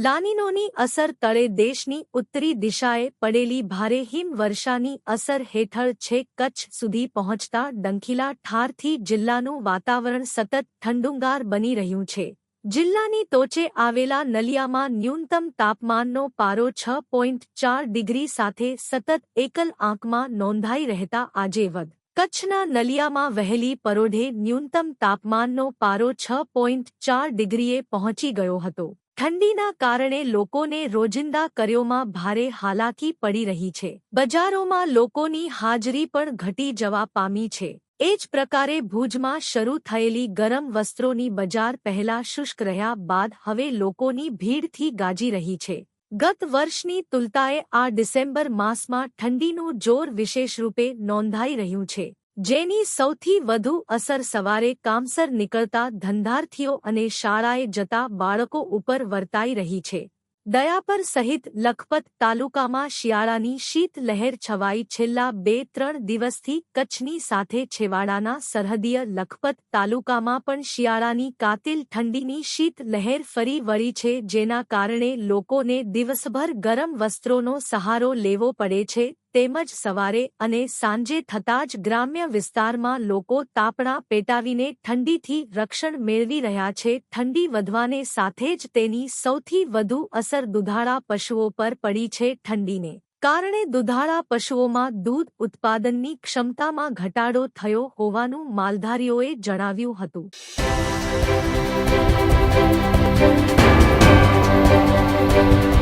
લાનીનોની અસર તળે દેશની ઉત્તરી દિશાએ પડેલી ભારે હિમવર્ષાની અસર હેઠળ છેક કચ્છ સુધી પહોંચતા ડંખીલા ઠારથી જિલ્લાનું વાતાવરણ સતત ઠંડુંગાર બની રહ્યું છે. જિલ્લાની ટોચે આવેલા નલિયામાં ન્યૂનતમ તાપમાનનો પારો છ પોઈન્ટ ચાર ડિગ્રી સાથે સતત એકલ આંકમાં નોંધાઈ રહેતા આજે વધ કચ્છના નલિયામાં વહેલી પરોઢે ન્યૂનતમ તાપમાનનો પારો છ પોઈન્ટ ચાર ડિગ્રીએ પહોંચી ગયો હતો. ઠંડીના કારણે લોકોને રોજિંદા કર્યોમાં ભારે હાલાકી પડી રહી છે. બજારોમાં લોકોની હાજરી પણ ઘટી જવા પામી છે. એ જ પ્રકારે ભુજમાં શરૂ થયેલી ગરમ વસ્ત્રોની બજાર પહેલા શુષ્ક રહ્યા બાદ હવે લોકોની ભીડથી ગાજી રહી છે. ગત વર્ષની તુલતાએ આ ડિસેમ્બર માસમાં ઠંડીનું જોર વિશેષ રૂપે નોંધાઈ રહ્યું છે. જેની સૌથી વધુ અસર સવારે કામસર નીકળતા ધંધાર્થીઓ અને શાળાએ જતા બાળકો ઉપર વર્તાઈ રહી છે. દયાપર સહિત લખપત તાલુકામાં શિયાળાની શીતલહેર છવાઈ છેલ્લા બે ત્રણ દિવસથી કચ્છની સાથે છેવાડાના સરહદીય લખપત તાલુકામાં પણ શિયાળાની કાતિલ ઠંડીની શીત લહેર ફરી વળી છે, જેના કારણે લોકોને દિવસભર ગરમ વસ્ત્રોનો સહારો લેવો પડે છે તેમજ સવારે અને સાંજે થતાં જ ગ્રામ્ય વિસ્તારમાં લોકો તાપણા પેટાવીને ઠંડીથી રક્ષણ મેળવી રહ્યા છે. ઠંડી વધવાને સાથે જ તેની સૌથી વધુ અસર દુધાળા પશુઓ પર પડી છે. ઠંડીને કારણે દુધાળા પશુઓમાં દૂધ ઉત્પાદનની ક્ષમતામાં ઘટાડો થયો હોવાનું માલધારીઓએ જણાવ્યું હતું.